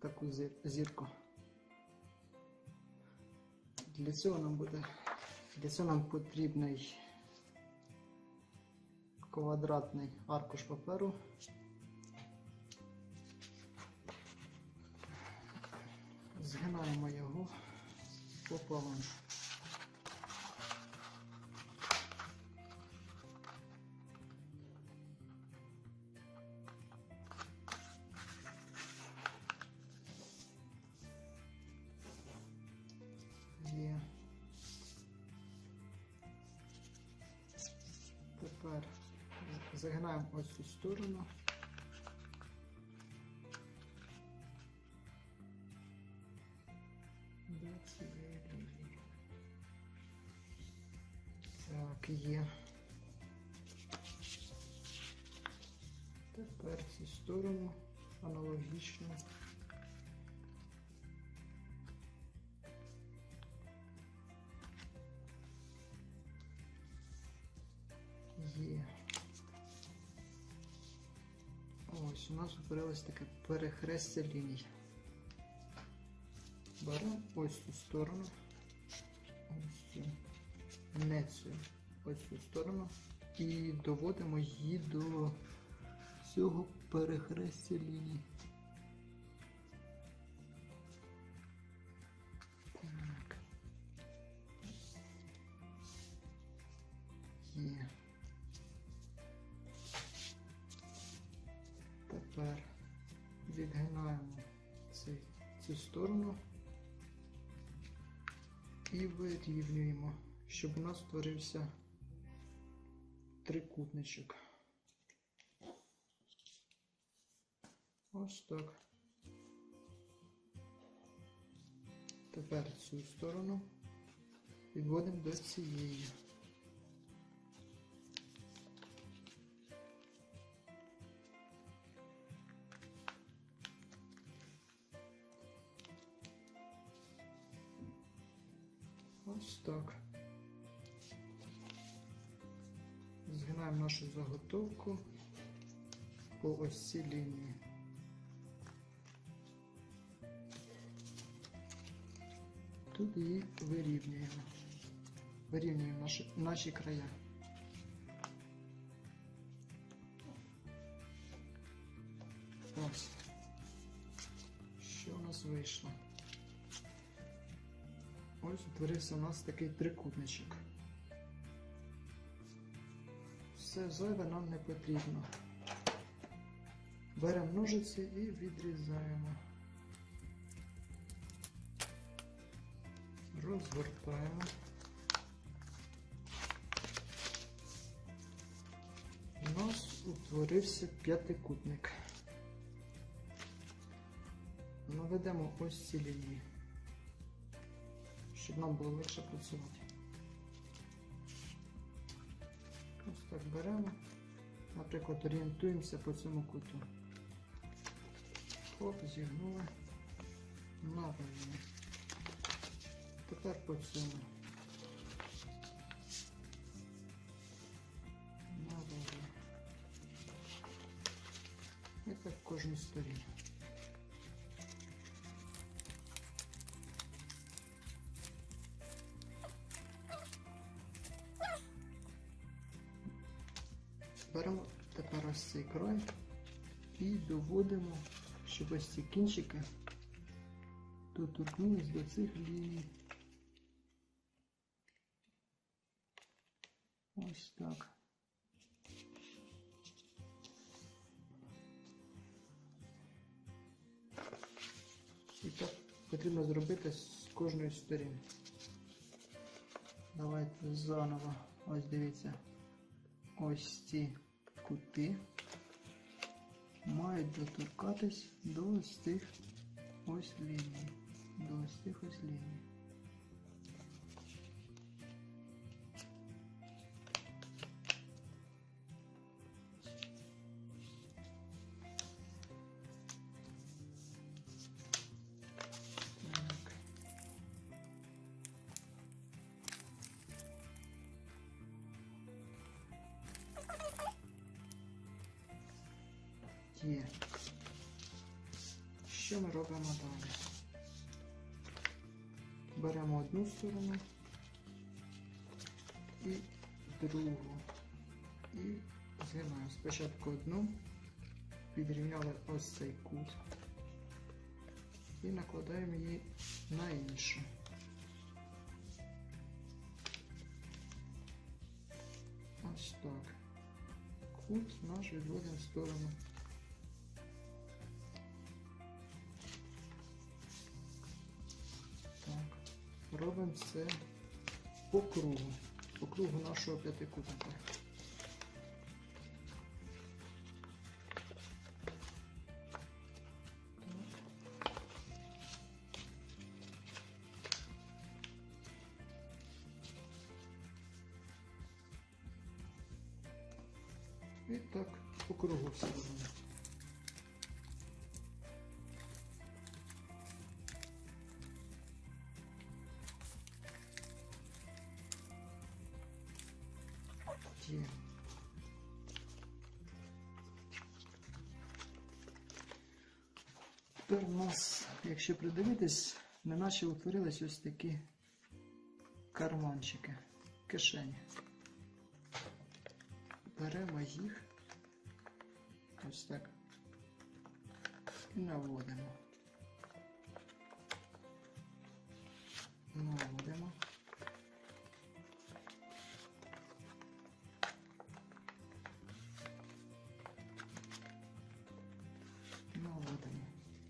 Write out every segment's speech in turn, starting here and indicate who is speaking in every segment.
Speaker 1: таку зірку. Для цього нам буде для цього нам потрібний квадратний аркуш паперу. Згинаємо його пополам. Загинаємо ось цю сторону. Так, є. Тепер цю сторону аналогічно. Є. Ось у нас утворилось таке перехрестя ліній. Беремо ось цю сторону. Ось цю. Не цю. Ось цю сторону. І доводимо її до цього перехрестя ліній. І вирівнюємо, щоб у нас утворився трикутничок. Ось так. Тепер цю сторону відводимо до цієї. Ось так. Згинаємо нашу заготовку по ось цій лінії. Тут її вирівнюємо. Вирівнюємо наші, наші края. Ось. Що у нас вийшло? Ось утворився у нас такий трикутничок. Все зайве нам не потрібно. Беремо ножиці і відрізаємо. Розгортаємо. У нас утворився п'ятикутник. Наведемо ось ці лінії щоб нам було легше працювати. Ось так беремо, наприклад, орієнтуємося по цьому куту. Хоп, зігнули, навели. Тепер по цьому. І так кожну сторону. Беремо тепер ось цей край і доводимо, щоб ось ці кінчики доторкнулись до цих ліній. Ось так. І так потрібно зробити з кожної сторін. Давайте заново. Ось дивіться. Ось ці кути мають доторкатись до ось цих ось ліній. До ось цих ось ліній. Є. Що ми робимо далі? Беремо одну сторону і другу. І згинаємо спочатку одну, підрівняли ось цей кут і накладаємо її на іншу. Ось так. Кут наш відводимо в сторону. Робимо це по кругу. По кругу нашого п'ятикутника. І так по кругу все робимо. Є. Тепер у нас, якщо придивитись, неначе утворились ось такі карманчики, кишені. Беремо їх ось так і наводимо. Наводимо.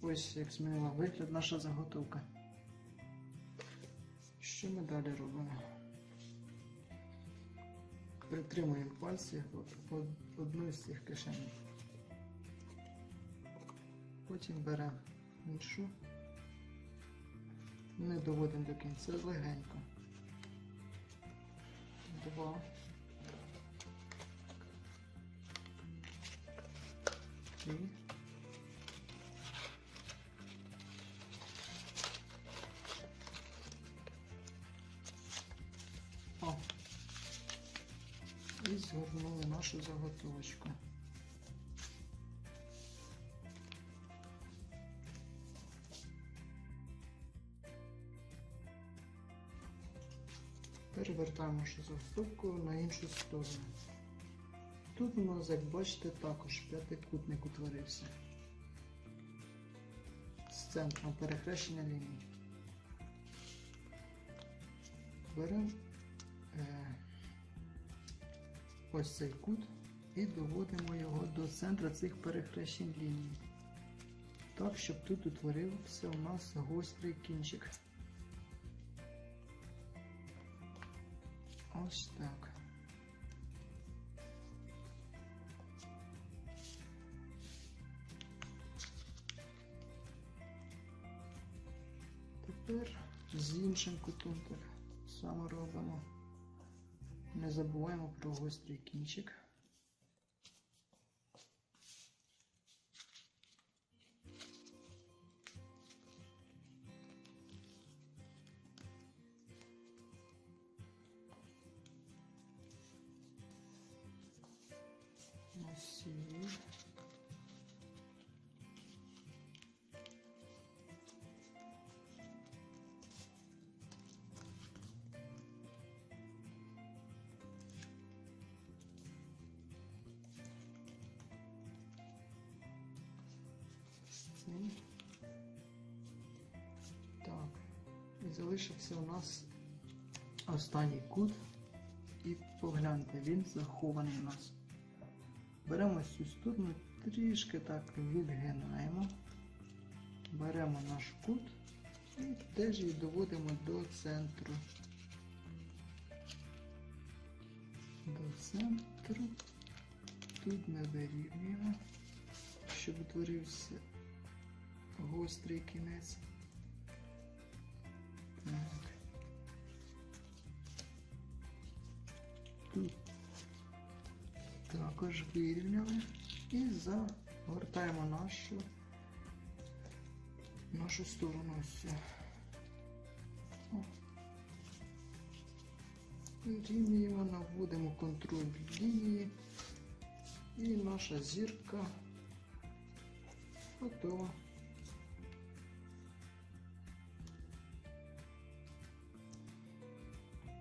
Speaker 1: Ось як змінила вигляд наша заготовка. Що ми далі робимо? Притримуємо пальці в одну з цих кишень. Потім беремо іншу. Не доводимо до кінця легенько. Два. Три. І згорнули нашу заготовочку. Перевертаємо нашу заготовку на іншу сторону. Тут у нас, як бачите, також п'ятикутник утворився. З центром перехрещення ліній. Беремо е, ось цей кут і доводимо його до центру цих перехрещень ліній. Так, щоб тут утворився у нас гострий кінчик. Ось так. Тепер з іншим кутом так само робимо. Не забуваємо про гострий кінчик. Ось залишився у нас останній кут. І погляньте, він захований у нас. Беремо цю сторону, трішки так відгинаємо. Беремо наш кут і теж її доводимо до центру. До центру. Тут ми вирівнюємо, щоб утворився гострий кінець. Тут також вирівняли і загортаємо нашу нашу сторону ось. цю. О. Вирівнюємо, наводимо контроль лінії і наша зірка готова.